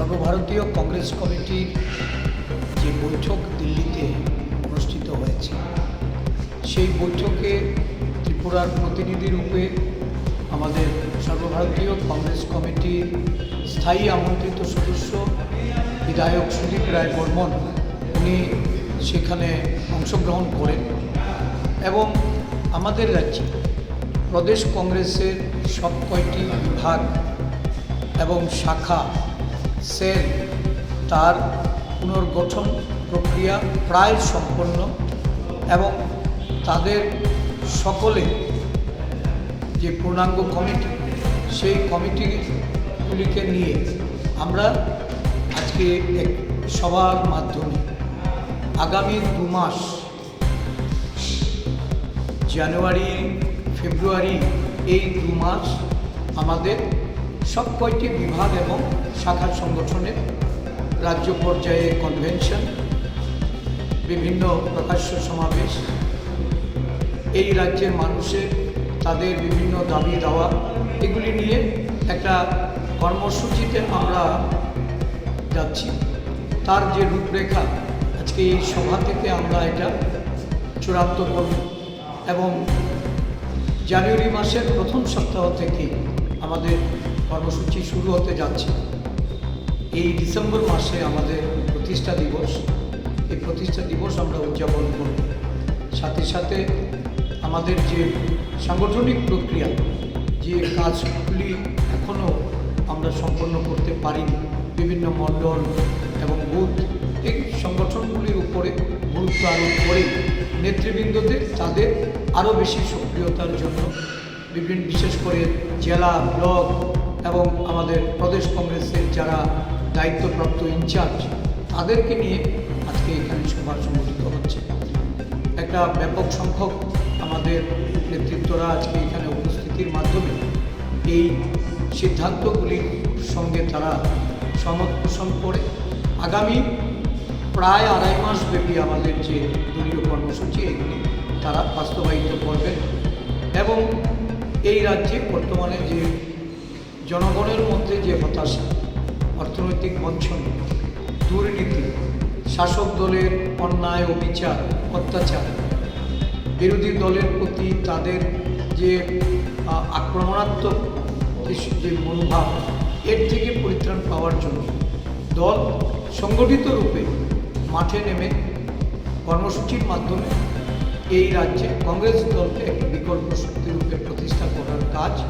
সর্বভারতীয় কংগ্রেস কমিটির যে বৈঠক দিল্লিতে অনুষ্ঠিত হয়েছে, সেই বৈঠকে ত্রিপুরার প্রতিনিধি রূপে আমাদের সর্বভারতীয় কংগ্রেস কমিটির স্থায়ী আমন্ত্রিত সদস্য বিধায়ক সুদীপ রায় বর্মন, উনি সেখানে অংশগ্রহণ করেন এবং আমাদের রাজ্যে প্রদেশ কংগ্রেসের সব কয়টি বিভাগ এবং শাখা সেল, তার পুনর্গঠন প্রক্রিয়া প্রায় সম্পন্ন এবং তাদের সকলে যে পূর্ণাঙ্গ কমিটি, সেই কমিটিগুলিকে নিয়ে আমরা আজকে এক সভার মাধ্যমে আগামী দু মাস, জানুয়ারি, ফেব্রুয়ারি, এই দু মাস আমাদের সব কয়টি বিভাগ এবং শাখার সংগঠনের রাজ্য পর্যায়ে কনভেনশন বিভিন্ন প্রকাশ্য সমাবেশ। এই রাজ্যের মানুষের তাদের বিভিন্ন দাবি দাওয়া, এগুলি নিয়ে একটা কর্মসূচিতে আমরা যাচ্ছি। তার যে রূপরেখা, আজকে এই সভা থেকে আমরা এটা চূড়ান্ত করব এবং জানুয়ারি মাসের প্রথম সপ্তাহ থেকে আমাদের কর্মসূচি শুরু হতে যাচ্ছে। এই ডিসেম্বর মাসে আমাদের প্রতিষ্ঠা দিবস। এই প্রতিষ্ঠা দিবস আমরা উদযাপন করব। সাথে সাথে আমাদের যে সাংগঠনিক প্রক্রিয়া, যে কাজগুলি এখনও আমরা সম্পন্ন করতে পারিনি, বিভিন্ন মণ্ডল এবং বুথ, এই সংগঠনগুলির উপরে গুরুত্ব আরোপ করে নেতৃবৃন্দদের তাদের আরও বেশি সক্রিয়তার জন্য বিভিন্ন, বিশেষ করে জেলা, ব্লক এবং আমাদের প্রদেশ কংগ্রেসের যারা দায়িত্বপ্রাপ্ত ইনচার্জ, তাদেরকে নিয়ে আজকে এখানে সভা সংগঠিত হচ্ছে। একটা ব্যাপক সংখ্যক আমাদের নেতৃত্বরা আজকে এখানে উপস্থিতির মাধ্যমে এই সিদ্ধান্তগুলির সঙ্গে তারা পোষণ করে। আগামী প্রায় আড়াই মাস ব্যাপী আমাদের যে দলীয় কর্মসূচি, এগুলি তারা বাস্তবায়িত করবেন এবং এই রাজ্যে বর্তমানে যে জনগণের মধ্যে যে হতাশা, অর্থনৈতিক বঞ্চন, দুর্নীতি, শাসক দলের অন্যায় ও বিচার, অত্যাচার, বিরোধী দলের প্রতি তাদের যে আক্রমণাত্মক যে- মনোভাব, এর থেকে পরিত্রাণ পাওয়ার জন্য দল সংগঠিত রূপে মাঠে নেমে কর্মসূচির মাধ্যমে এই রাজ্যে কংগ্রেস দলকে একটি বিকল্প শক্তি রূপে প্রতিষ্ঠা করার কাজ